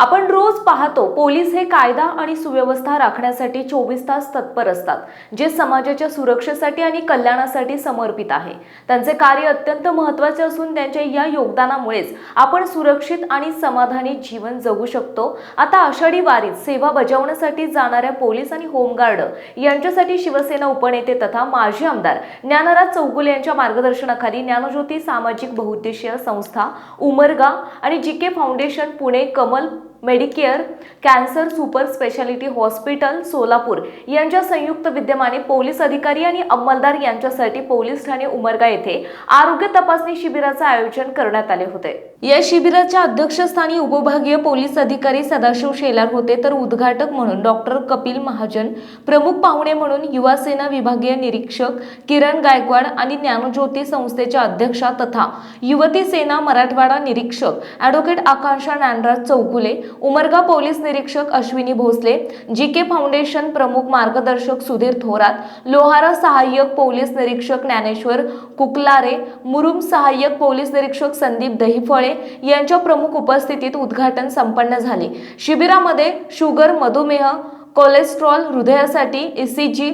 आपण रोज पाहतो पोलीस हे कायदा आणि सुव्यवस्था राखण्यासाठी चोवीस तास तत्पर असतात जे समाजाच्या सुरक्षेसाठी आणि कल्याणासाठी समर्पित आहे. त्यांचे कार्य अत्यंत महत्त्वाचे असून त्यांच्या या योगदानामुळेच आपण सुरक्षित आणि समाधानी जीवन जगू शकतो. आता आषाढी वारीत सेवा बजावण्यासाठी जाणाऱ्या पोलीस आणि होमगार्ड यांच्यासाठी शिवसेना उपनेते तथा माजी आमदार ज्ञानराज चौगुले यांच्या मार्गदर्शनाखाली ज्ञानज्योती सामाजिक बहुउद्देशीय संस्था उमरगा आणि G K foundation Pune Kamal medicare cancer super speciality hospital Solapur यांच्या संयुक्त विद्यमाने पोलीस अधिकारी आणि अंमलदार यांच्यासाठी पोलीस ठाणे उमरगा येथे आरोग्य तपासणी शिबिराचे आयोजन करण्यात आले होते. या शिबिराच्या अध्यक्षस्थानी उपविभागीय पोलीस अधिकारी सदाशिव शेलार होते तर उद्घाटक म्हणून डॉक्टर कपिल महाजन प्रमुख पाहुणे म्हणून युवा सेना विभागीय निरीक्षक किरण गायकवाड आणि ज्ञानज्योती संस्थेच्या अध्यक्षा तथा युवती सेना मराठवाडा निरीक्षक ॲडव्होकेट आकांक्षा ज्ञानराज चौगुले उमरगा पोलीस निरीक्षक Ashwini Bhosale G K foundation प्रमुख मार्गदर्शक सुधीर थोरात लोहारा सहाय्यक पोलीस निरीक्षक ज्ञानेश्वर कुकलारे मुरुम सहाय्यक पोलीस निरीक्षक संदीप दहिफळे यांच्या प्रमुख उपस्थितीत उद्घाटन संपन्न झाले. शिबिरामध्ये शुगर मधुमेह कोलेस्ट्रॉल हृदयासाठी E C G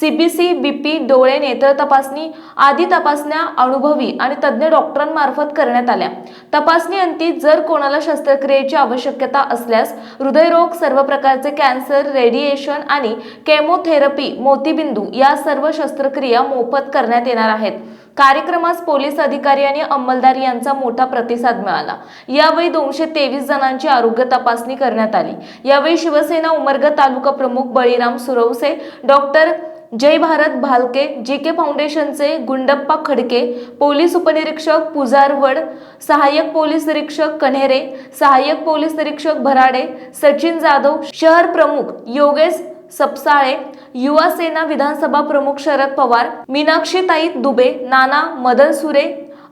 CBC BP डोळे नेत्र तपासणी आदी तपासण्या अनुभवी आणि तज्ज्ञ डॉक्टरांमार्फत करण्यात आल्या. तपासणी अंती जर कोणाला शस्त्रक्रियेची आवश्यकता असल्यास हृदयरोग सर्व प्रकारचे कॅन्सर रेडिएशन आणि केमोथेरपी मोतीबिंदू या सर्व शस्त्रक्रिया मोफत करण्यात येणार आहेत. कार्यक्रमास पोलीस अधिकारी आणि अंमलदार यांचा मोठा प्रतिसाद मिळाला. यावेळी दोनशे तेवीस जणांची आरोग्य तपासणी करण्यात आली. यावेळी शिवसेना उमरगा तालुका प्रमुख Baliram Surwase doctor Jay Bharat Bhalke G K फाउंडेशनचे गुंडप्पा खडके पोलीस उपनिरीक्षक पुजारवड सहाय्यक पोलीस निरीक्षक कन्हेरे सहाय्यक पोलीस निरीक्षक भराडे सचिन जाधव शहर प्रमुख योगेश सपसाळे युवा सेना विधानसभा प्रमुख शरद पवार मीनाक्षीताई दुबे नाना मदन सुरे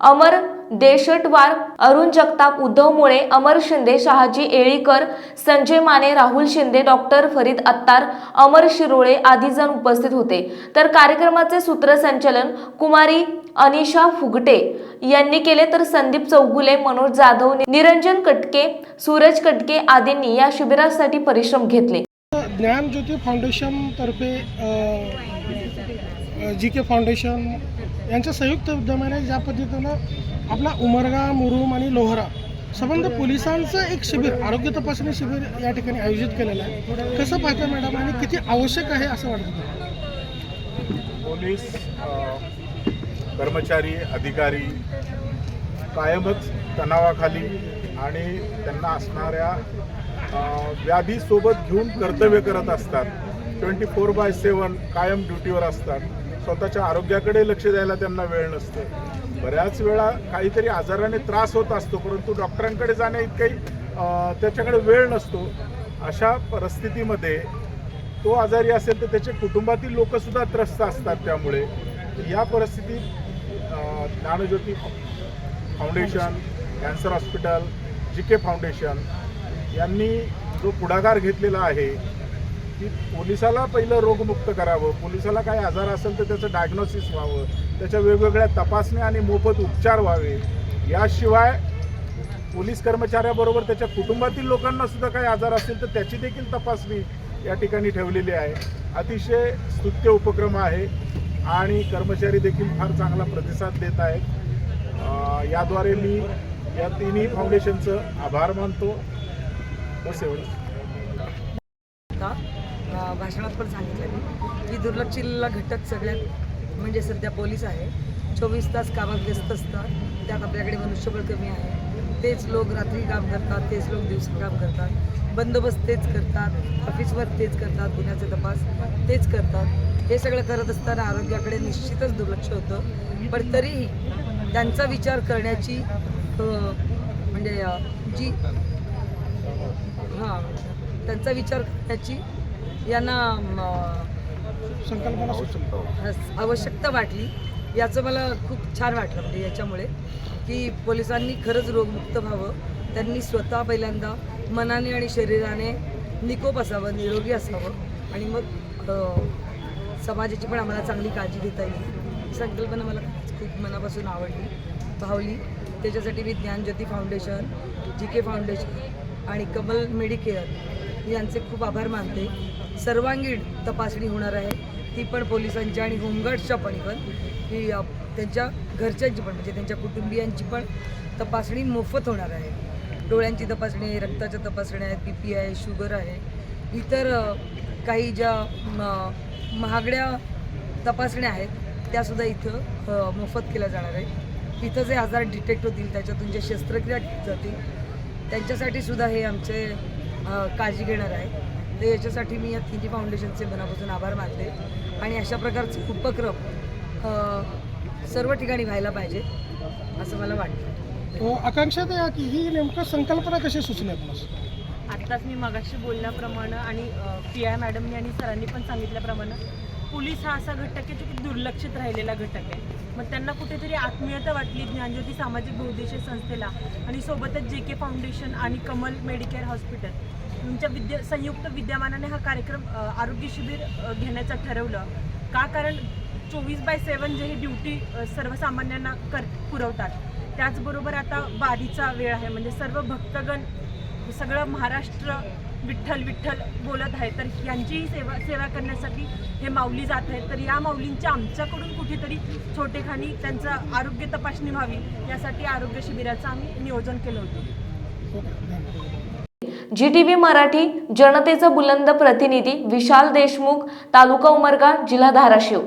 अमर देशटवार अरुण जगताप उद्धव मुळे अमर शिंदे शहाजी येळीकर संजय माने राहुल शिंदे डॉक्टर फरीद अत्तार अमर शिरोळे आदी जण उपस्थित होते. तर कार्यक्रमाचे सूत्रसंचालन कुमारी अनिशा फुगटे यांनी केले. तर संदीप चौगुले मनोज जाधव निरंजन कटके सूरज कटके आदींनी या शिबिरासाठी परिश्रम घेतले. ज्ञानज्योती फाउंडेशनतर्फे जी के फाउंडेशन यांच्या संयुक्त उद्यमाने ज्या पद्धतीनं आपला उमरगा मुरुम आणि लोहरा संबंध पोलिसांचं एक शिबिर आरोग्य तपासणी शिबिर या ठिकाणी आयोजित केलेलं आहे. कसं पाहतं मॅडम आणि किती आवश्यक आहे असं वाटतं पोलीस कर्मचारी अधिकारी कायमच तणावाखाली आणि त्यांना असणाऱ्या व्याधीसोबत घेऊन कर्तव्य करत असतात. ट्वेंटी फोर बाय सेवन कायम ड्युटीवर असतात. स्वतःच्या आरोग्याकडे लक्ष द्यायला त्यांना वेळ नसतो. बऱ्याच वेळा काहीतरी आजाराने त्रास होत असतो परंतु डॉक्टरांकडे जाण्या इतकाही त्याच्याकडे वेळ नसतो. अशा परिस्थितीमध्ये तो आजारी असेल तर त्याचे कुटुंबातील लोकसुद्धा त्रस्त असतात त्यामुळे. या परिस्थितीत Dnyanjyoti foundation cancer hospital G K foundation यांनी जो पुढाकार घेतलेला आहे की पोलिसाला पहिलं रोगमुक्त करावं. पोलिसाला काही आजार असेल तर त्याचं डायग्नोसिस व्हावं. त्याच्या वेगवेगळ्या तपासण्या आणि मोफत उपचार व्हावे. याशिवाय पोलीस कर्मचाऱ्याबरोबर त्याच्या कुटुंबातील लोकांना सुद्धा काही आजार असतील तर त्याची देखील तपासणी या ठिकाणी ठेवलेली आहे. अतिशय स्तुत्य उपक्रम आहे आणि कर्मचारी देखील फार चांगला प्रतिसाद देत आहेत. याद्वारे मी या तिन्ही फाउंडेशनचं आभार मानतो. बस एवढं भाषणात पण सांगितलं की दुर्लक्षिलेला घटक सगळ्यात म्हणजे सध्या पोलीस आहे. चोवीस तास कामात व्यस्त असतात त्यात आपल्याकडे मनुष्यबळ कमी आहे. तेच लोक रात्री काम करतात तेच लोक दिवसा काम करतात. बंदोबस्त तेच करतात ऑफिसवर तेच करतात गुन्ह्याचे तपास तेच करतात. हे सगळं करत असताना आरोग्याकडे निश्चितच दुर्लक्ष होतं. पण तरीही त्यांचा विचार करण्याची म्हणजे जी हां त्यांचा विचार करण्याची यांना संकल्पना आवश्यकता वाटली. याचं मला खूप छान वाटलं म्हणजे याच्यामुळे की पोलिसांनी खरंच रोगमुक्त व्हावं. त्यांनी स्वतः पहिल्यांदा मनाने आणि शरीराने निकोप असावं निरोगी असावं. आणि मग समाजाची पण आम्हाला चांगली काळजी घेता येईल. ही संकल्पना मला खूप मनापासून आवडली भावली. त्याच्यासाठी मी Dnyanjyoti foundation G K foundation आणि कमल मेडिकेअर यांचे खूप आभार मानते. सर्वांगीण तपासणी होणार आहे. ती पण पोलिसांच्या आणि होमगार्ड्सच्या पण पण की त्यांच्या घरच्यांची पण म्हणजे त्यांच्या कुटुंबियांची पण तपासणी मोफत होणार आहे. डोळ्यांची तपासणी आहे रक्ताच्या तपासण्या आहेत बी पी आहे शुगर आहे. इतर काही ज्या महागड्या तपासण्या आहेत त्यासुद्धा इथं मोफत केल्या जाणार आहे इथं जे आजार डिटेक्ट होतील त्याच्यातून जे शस्त्रक्रिया जातील त्यांच्यासाठी सुद्धा हे आमचे काळजी घेणार आहे. तर याच्यासाठी मी या थिंकी फाउंडेशनचे मनापासून आभार मानते. आणि अशा प्रकारचे उपक्रम सर्व ठिकाणी व्हायला पाहिजे असं मला वाटतं. आकांक्षा त्या की ही नेमकं संकल्पना कशी सुचली आपणास? आत्ताच मी मगाशी बोलल्याप्रमाणे आणि पी आय मॅडमनी आणि सरांनी पण सांगितल्याप्रमाणे पोलीस हा असा घटक आहे जो की दुर्लक्षित राहिलेला घटक आहे. मग त्यांना कुठेतरी आत्मीयता वाटली ज्ञानज्योती सामाजिक बहुद्देशीय संस्थेला आणि सोबतच जे के फाउंडेशन आणि कमल मेडिकेअर हॉस्पिटल. तुमच्या विद्या संयुक्त विद्यमानाने हा कार्यक्रम आरोग्य शिबिर घेण्याचं ठरवलं. का? कारण चोवीस बाय सेवन जे हे ड्युटी सर्वसामान्यांना कर पुरवतात. त्याचबरोबर आता बारीचा वेळ आहे. म्हणजे सर्व भक्तगण सगळं महाराष्ट्र विठ्ठल विठ्ठल बोलत आहे. तर यांचीही सेवा सेवा करण्यासाठी हे माऊली जात आहेत. तर या माऊलींच्या आमच्याकडून कुठेतरी छोटेखानी त्यांचं आरोग्य तपासणी व्हावी यासाठी आरोग्य शिबिराचं आम्ही नियोजन केलं होतं. जी टी व्ही मराठी जनतेचं बुलंद प्रतिनिधी विशाल देशमुख तालुका उमरगा जिल्हा धाराशिव.